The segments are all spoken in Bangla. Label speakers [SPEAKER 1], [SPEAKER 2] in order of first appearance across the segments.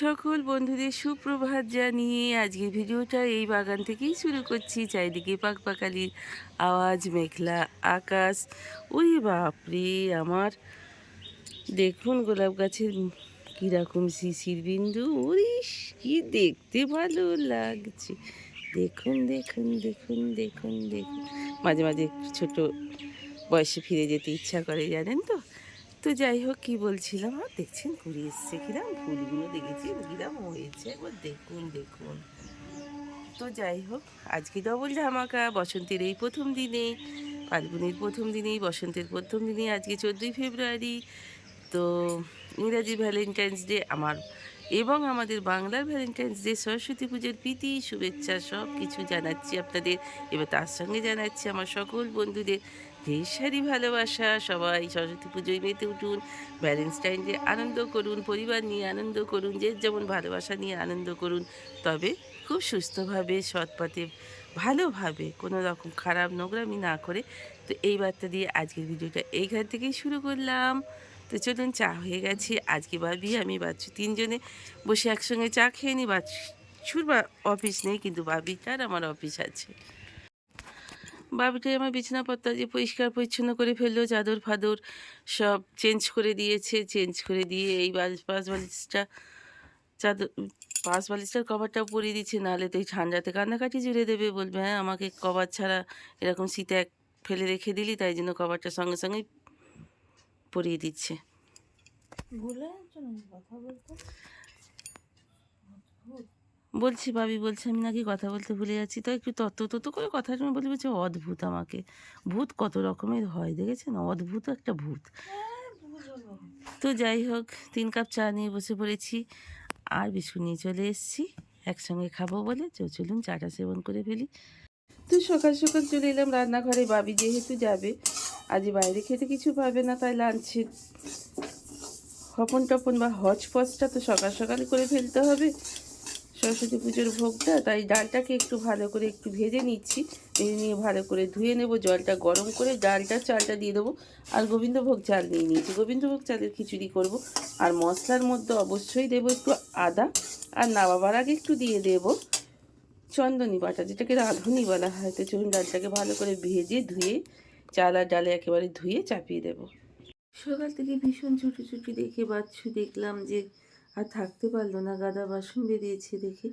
[SPEAKER 1] সকল বন্ধুদের সুপ্রভাত জানিয়ে আজকের ভিডিওটা এই বাগান থেকেই শুরু করছি। চারিদিকে পাকপাকালির আওয়াজ, মেঘলা আকাশ। ওই বাপরে, আমার দেখুন গোলাপ গাছের কীরকম শিশির বিন্দু। উরিস কি দেখতে ভালো লাগছে। দেখুন দেখুন দেখুন দেখুন দেখুন। মাঝে মাঝে ছোট বয়সে ফিরে যেতে ইচ্ছা করে, জানেন তো? তো যাই হোক, কি বলছিলাম? আর দেখছেন ঘুরে এসছে কিরাম ফুলগুলো দেখেছি, কিরাম হয়েছে? একবার দেখুন দেখুন। তো যাই হোক, আজকে ডবল ধামাকা, বসন্তের এই প্রথম দিনে, ফাল্গুনের প্রথম দিনেই, বসন্তের প্রথম দিনে, আজকে চোদ্দোই ফেব্রুয়ারি। তো ইংরাজি ভ্যালেন্টাইন্স ডে, আমার এবং আমাদের বাংলার ভ্যালেন্টাইন্স ডে, সরস্বতী পুজোর প্রীতি, শুভেচ্ছা সব কিছু জানাচ্ছি আপনাদের। এবার তার সঙ্গে জানাচ্ছি আমার সকল বন্ধুদের। ঢের সারি ভালোবাসা, সবাই সরস্বতী পুজোয় মেতে উঠুন ভ্যালেন্টাইন ডে আনন্দ করুন, পরিবার নিয়ে আনন্দ করুন, যে যেমন ভালোবাসা নিয়ে আনন্দ করুন, তবে খুব সুস্থভাবে, সৎপথে, ভালোভাবে, কোনো রকম খারাপ নোংরামি না করে। তো এই বার্তা দিয়ে আজকের ভিডিওটা এইখান থেকেই শুরু করলাম। তো চলুন চা হয়ে গেছে, আজকে ভাবি আমি বাচ্চু তিনজনে বসে একসঙ্গে চা খেয়ে নিই বাচ্চুর অফিস নেই, কিন্তু বাবিটার আমার অফিস আছে। বাবিটাই আমার বিছানাপত্র যে পরিষ্কার পরিচ্ছন্ন করে ফেলল, চাদর ফাদর সব চেঞ্জ করে দিয়েছে চেঞ্জ করে দিয়ে এই পাশ বালিশটা, চাদর, পাশ বালিশটার কভারটাও পরিয়ে দিচ্ছে, নাহলে তো এই ঠান্ডাতে কান্নাকাটি জুড়ে দেবে, বলবে হ্যাঁ আমাকে কভার ছাড়া এরকম শীতে এক ফেলে রেখে দিলি, তাই জন্য কভারটা সঙ্গে সঙ্গেই পরিয়ে দিচ্ছে।
[SPEAKER 2] ভুলে কথা বলতে?
[SPEAKER 1] বলছি ভাবি বলছে আমি নাকি কথা বলতে ভুলে যাচ্ছি। তো একটু তত্ত্ব তত্ত্ব করে কথা শুনে বলি বলছে অদ্ভুত আমাকে। ভূত কত রকমের হয় দেখেছেন? অদ্ভুত একটা ভূত।
[SPEAKER 2] হ্যাঁ
[SPEAKER 1] তো যাই হোক তিন কাপ চা নিয়ে বসে পড়েছি। আর বিস্কুট নিয়ে চলে এসেছি। একসঙ্গে খাব বলে তো চলুন চাটা সেবন করে ফেলি। তো সকাল সকাল চলে এলাম রান্নাঘরে। বাবি যেহেতু যাবে আজ বাইরে খেতে কিছু পাবে না তাই লাঞ্চে হপন টপন বা হজ ফজটা তো সকাল সকাল করে ফেলতে হবে। সরস্বতী পুজোর ভোগটা, তাই ডালটাকে একটু ভালো করে একটু ভেজে নিচ্ছি। ভেজে নিয়ে ভালো করে ধুয়ে নেব, জলটা গরম করে ডালটা, চালটা দিয়ে দেবো। আর গোবিন্দভোগ চাল নিয়ে নিয়েছি। গোবিন্দভোগ চালের খিচুড়ি করব। আর মশলার মধ্যে অবশ্যই দেবো একটু আদা। আর নামাবার আগে একটু দিয়ে দেব চন্দনী বাটা, যেটাকে রাঁধুনি বলা হয়। তো চলুন ডালটাকে ভালো করে ভেজে ধুয়ে, চাল আর ডালে একেবারে ধুয়ে চাপিয়ে দেবো। সকাল থেকে ভীষণ ছুটি ছুটি দেখে বাচ্চু দেখলাম যে আর থাকতে পারল না, গাদা বাসন বেরিয়েছে দেখে।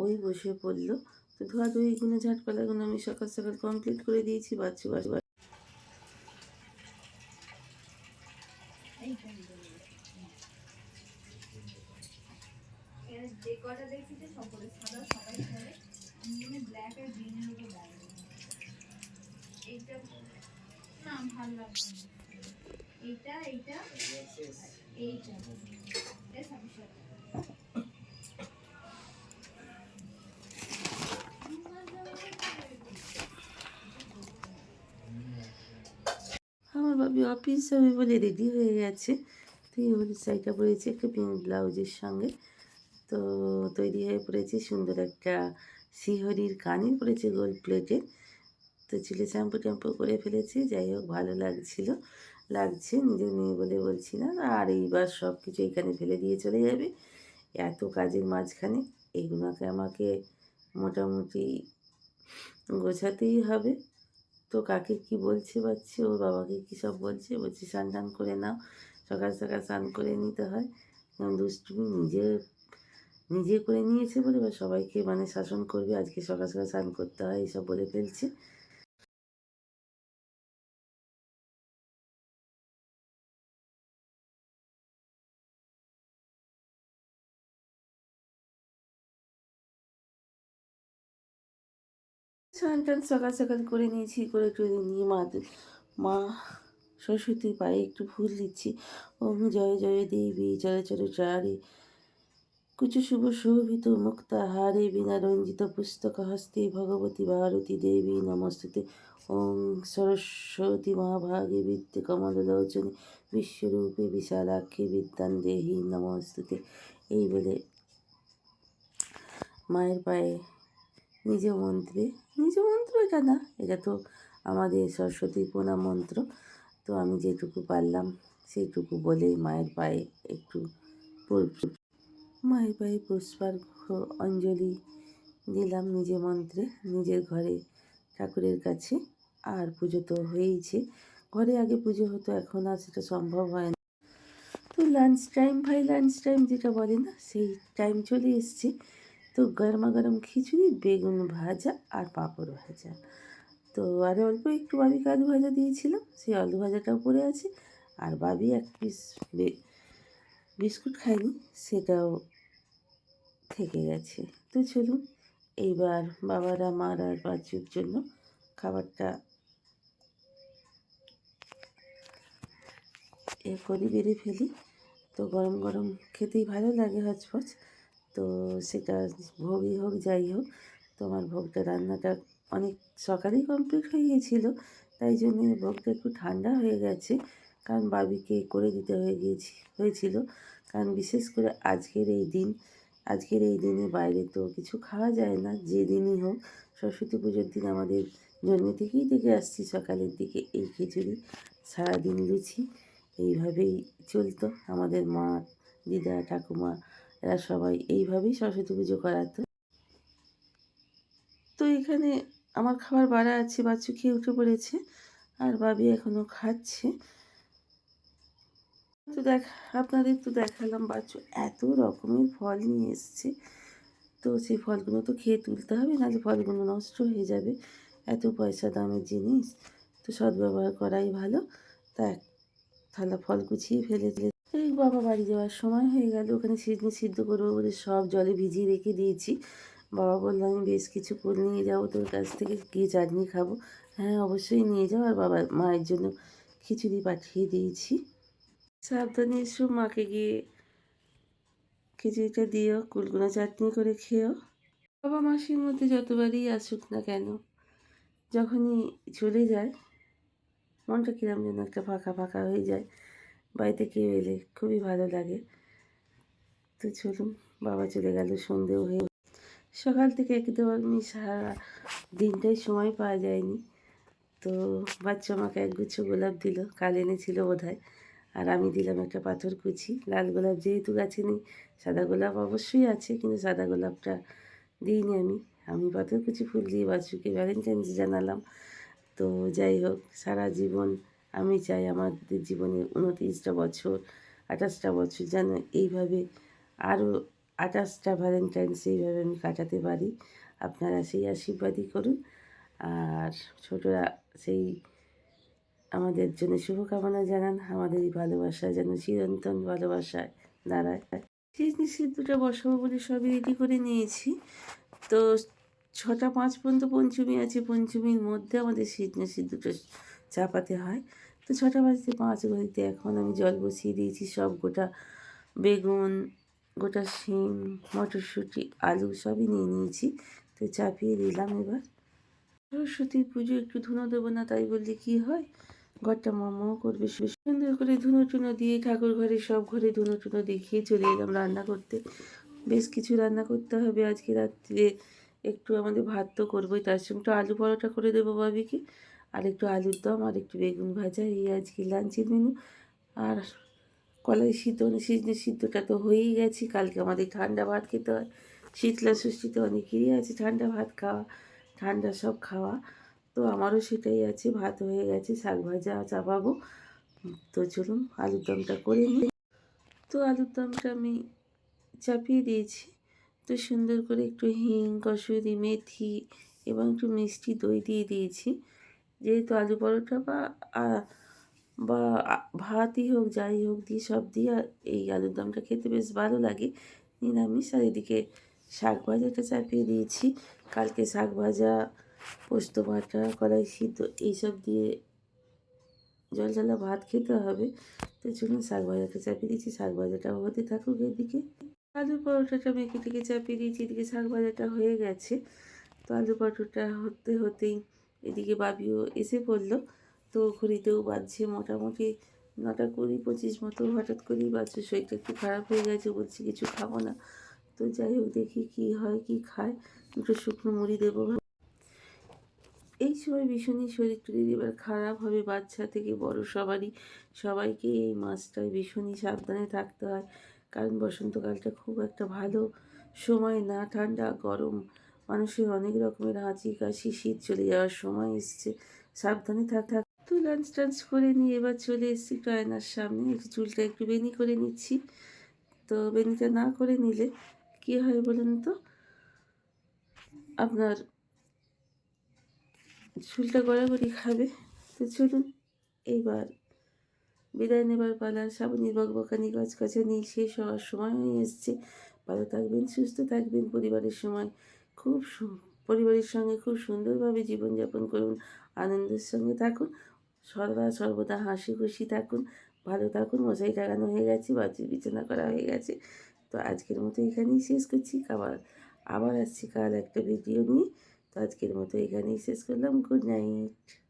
[SPEAKER 1] ওই বসে পড়ল। তো ধোয়া ধুইগুলো ঝাটপালাগুলো আমি সকাল সকাল কমপ্লিট করে দিয়েছি বাচ্চু বাচ্চু
[SPEAKER 2] এইটা এইটা এইটা।
[SPEAKER 1] আমার ভাবি অফিস যাবে বলে রেডি হয়ে গেছে। তো এই হলুদ শাড়িটা পরেছি, একটা পিঙ্ক ব্লাউজের সঙ্গে। তো তৈরি হয়ে পড়েছে সুন্দর একটা শিহরির কানের পড়েছে গোল্ড প্লেটের তো চুলে শ্যাম্পু ট্যাম্পু করে ফেলেছি, যাই হোক ভালো লাগছিল। লাগছে, নিজের মেয়ে বলে বলছি না, আর এইবার সব কিছু এখানে ফেলে দিয়ে চলে যাবে। এত কাজের মাঝখানে এগুলোকে আমাকে মোটামুটি গোছাতেই হবে। তো কাকে কি বলছে পাচ্ছে ওর বাবাকে কী সব বলছে? বলছে, স্নান টান করে নাও, সকাল সকাল স্নান করে নিতে হয়। দুষ্টুমি নিজে নিজে করে নিয়েছে বলে এবার সবাইকে মানে শাসন করবে। আজকে সকাল সকাল স্নান করতে হয় এইসব বলে ফেলছে। স্নান টান সকাল সকাল করে নিয়েছি, করে টরে নিয়ে মা মা সরস্বতীর পায়ে একটু ফুল দিচ্ছি। ওম জয় জয় দেবী চরাচর চারে কুচ শুভ শোভিত মুক্তা হারে বিনা রঞ্জিত পুস্তক হস্তে ভগবতী ভারতী দেবী নমস্তুতে। ওং সরস্বতী মহাভাগে বিদ্যে কমললোচনে বিশ্বরূপে বিশালাক্ষী বিদ্যান দেহি নমস্তুতে। এই বলে মায়ের পায়ে নিজ মন্ত্রে। নিজ মন্ত্র এটা না, এটা তো আমাদের সরস্বতীর প্রণাম মন্ত্র। তো আমি যেটুকু পারলাম, সেইটুকু বলেই মায়ের পায়ে একটু মায়ের পায়ে পুষ্পার্ঘ অঞ্জলি দিলাম নিজে মন্ত্রে। নিজের ঘরে ঠাকুরের কাছে আর পুজো তো হয়েইছে। ঘরে আগে পুজো হতো, এখন আর সেটা সম্ভব হয় না। তো লাঞ্চ টাইম ভাই লাঞ্চ টাইম যেটা বলে না, সেই টাইম চলে এসছে। তো গরমা গরম খিচুড়ি, বেগুন ভাজা আর পাঁপড় ভাজা। তো আর অল্প একটু বাবিকে আলু ভাজা দিয়েছিলাম, সেই আলু ভাজাটাও পড়ে আছে। আর বাবি এক পিস বিস্কুট খায়নি, সেটাও থেকে গেছে। তো চলুন, এইবার বাবারা মারা বাচ্চুর জন্য খাবারটা এ করি বেড়ে ফেলি। তো গরম গরম খেতেই ভালো লাগে হচপচ। তো সেটা ভোগই হোক, যাই হোক, তোমার ভোগটা রান্নাটা অনেক সকালেই কমপ্লিট হয়ে গিয়েছিল, তাই জন্য ভোগটা একটু ঠান্ডা হয়ে গেছে, কারণ বাবিকে করে দিতে হয়ে গিয়েছি, হয়েছিল, কারণ বিশেষ করে আজকের এই দিন, আজকের এই দিনে বাইরে তো কিছু খাওয়া যায় না, যে দিনই হোক, সরস্বতী পুজোর দিন আমাদের জন্ম থেকেই দেখে আসছি সকালের দিকে এই খিচুড়ি, সারাদিন লুচি, এইভাবেই চলতো, আমাদের মা, দিদা, ঠাকুমা এরা সবাই এইভাবেই সরস্বতী পুজো করাতো। তো এখানে আমার খাবার বাড়া আছে, বাচ্চু খেয়ে উঠে পড়েছে আর বাবি এখনও খাচ্ছে। তো দেখ, আপনাদের তো দেখালাম বাচ্চু এত রকমের ফল নিয়ে এসছে। তো সেই ফলগুলো তো খেয়ে তুলতে হবে, নাহলে ফলগুলো নষ্ট হয়ে যাবে। এত পয়সা দামের জিনিস, তো সদ্ব্যবহার করাই ভালো। তা থালা ফল গুছিয়ে ফেলে দিলে এই বাবা বাড়ি যাওয়ার সময় হয়ে গেল। ওখানে সিডনি সিদ্ধ করব বলে সব জলে ভিজিয়ে রেখে দিয়েছি। বাবা বলল, আমি বেশ কিছু করে নিয়ে যাব তোর কাছ থেকে, গিয়ে চাটনি খাব। হ্যাঁ অবশ্যই নিয়ে যাও। আর বাবা মায়ের জন্য খিচুড়ি পাঠিয়ে দিয়েছি। সাবধানে এসো, মাকে গিয়ে খিচুড়িটা দিও কুলকুনা চাটনি করে খেয়েও বাবা মাসির মধ্যে যতবারই আসুক না কেন, যখনই চলে যায়, মনটা কিরম যেন একটা ফাঁকা ফাঁকা হয়ে যায়। বাড়িতে কেউ এলে খুবই ভালো লাগে। তো চলুন, বাবা চলে গেল সন্ধেও হয়ে সকাল থেকে একদম আমি সারা দিনটাই সময় পাওয়া যায়নি। তো বাচ্চা আমাকে একগুচ্ছ গোলাপ দিল, কাল এনেছিল বোধ আর আমি দিলাম একটা পাথর কুচি। লাল গোলাপ যেহেতু গাছে নেই, সাদা গোলাপ অবশ্যই আছে, কিন্তু সাদা গোলাপটা দিইনি আমি। আমি পাথর কুচি ফুল দিয়ে বাচ্চুকে ভ্যালেন্টাইন্স জানালাম। তো যাই হোক, সারা জীবন আমি চাই আমাদের জীবনে উনত্রিশটা বছর, আঠাশটা বছর যেন এইভাবে আরও আঠাশটা ভ্যালেন্টাইন্স এইভাবে আমি কাটাতে পারি। আপনারা সেই আশীর্বাদই করুন। আর ছোটরা সেই আমাদের জন্য শুভকামনা জানান আমাদের এই ভালোবাসা যেন চিরন্তন ভালোবাসায় দাঁড়ায়। সিজনি সিদ্ধটা বসাবো বলে সবই রেডি করে নিয়েছি। তো ছটা পাঁচ পর্যন্ত পঞ্চমী আছে, পঞ্চমীর মধ্যে আমাদের সিজনি সিদ্ধটা চাপাতে হয়। তো ছটা বাজতে পাঁচ ঘড়িতে এখন আমি জল বসিয়ে দিয়েছি সব গোটা বেগুন, গোটা শিম, মটরশুঁটি, আলু সবই নিয়ে নিয়েছি। তো চাপিয়ে দিলাম এবার। সরস্বতীর পুজো একটু ধুনো দেবো না, তাই বললে কি হয়? ঘরটা মোমো করবে সুন্দর করে ধুনো টুনো দিয়ে ঠাকুর ঘরে সব ঘরে ধুনো টুনো দেখিয়ে চলে এলাম রান্না করতে। বেশ কিছু রান্না করতে হবে আজকে রাত্রে। একটু আমাদের ভাত তো করবোই, তার সঙ্গে একটু আলু পরোটা করে দেবো ভাবিকে। আর একটু আলুর দম আর একটু বেগুন ভাজা, এই আজকে লাঞ্চের মেনু আর কলাই সিদ্ধ মানে সিজনে সিদ্ধটা তো হয়েই গেছে, কালকে আমাদের ঠান্ডা ভাত খেতে হয়। শীতলা ষষ্ঠীতে অনেকেরই আছে ঠান্ডা ভাত খাওয়া, ঠান্ডা সব খাওয়া। তো আমারও সেটাই আছে, ভাত হয়ে গেছে, শাক ভাজা চাপাবো। তো চলুন আলুর দমটা করে নিই। তো আলুর দমটা আমি চাপিয়ে দিয়েছি। তো সুন্দর করে একটু হিং, কসুরি, মেথি এবং একটু মিষ্টি দই দিয়ে দিয়েছি। যেহেতু আলু পরোটা বা বা ভাতই হোক, যাই হোক দিয়ে সব দিয়ে এই আলুর দমটা খেতে বেশ ভালো লাগে। নিরামিষ আর এদিকে শাক ভাজাটা চাপিয়ে দিয়েছি। কালকে শাক ভাজা, পোস্ত বাটা কলাই সিদ্ধ এইসব দিয়ে জল জ্বালা ভাত খেতে হবে। তো চলুন শাক ভাজাটা চাপিয়ে দিয়েছি শাক ভাজাটাও হতে থাকুক এদিকে। আলু পরোটাটা মেখে থেকে চাপিয়ে দিয়েছি। এদিকে শাক ভাজাটা হয়ে গেছে। তো আলু পরোটাটা হতে হতেই এদিকে বাবিও এসে পড়ল। তো ঘড়িতেও বাজছে মোটামুটি নটা কুড়ি, পঁচিশ মতো। হঠাৎ করেই বাচ্চার শরীরটা একটু খারাপ হয়ে গেছে, বলছি কিছু খাব না। তো যাই হোক, দেখি কী হয়, কি খায়। দুটো শুকনো মুড়ি দেবো এই সময় ভীষণই শরীর টরীর এবার খারাপ হবে, বাচ্চা থেকে বড় সবারই, সবাইকে এই মাসটায় ভীষণই সাবধানে থাকতে হয়। কারণ বসন্তকালটা খুব একটা ভালো সময় না, ঠান্ডা, গরম। মানুষের অনেক রকমের হাঁচি কাশি, শীত চলে যাওয়ার সময় এসছে। সাবধানে থাক থাক। তো লাঞ্চ টাঞ্চ করে নিয়ে এবার চলে এসেছি আয়নার সামনে। একটু চুলটা একটু বেনি করে নিচ্ছি। তো বেনিটা না করে নিলে কী হয় বলুন তো? আপনার চুলটা গড়াগড়ি খাবে। তো চলুন, এইবার বিদায় নেবার পালা। শ্রাবণীর বকবকানি গজগজানি শেষ হওয়ার সময় হয়ে এসছে। ভালো থাকবেন, সুস্থ থাকবেন পরিবারের সময়। খুব সু- পরিবারের সঙ্গে খুব সুন্দরভাবে জীবনযাপন করুন, আনন্দের সঙ্গে থাকুন সর্বদা সর্বদা হাসি খুশি থাকুন, ভালো থাকুন মশাই টাঙানো হয়ে গেছে বাচ্চার বিছানা করা হয়ে গেছে। তো আজকের মতো এখানেই শেষ করছি, আবার আবার আসছি কাল একটা ভিডিও নিয়ে। তো আজকের মতো এখানেই শেষ করলাম গুড নাইট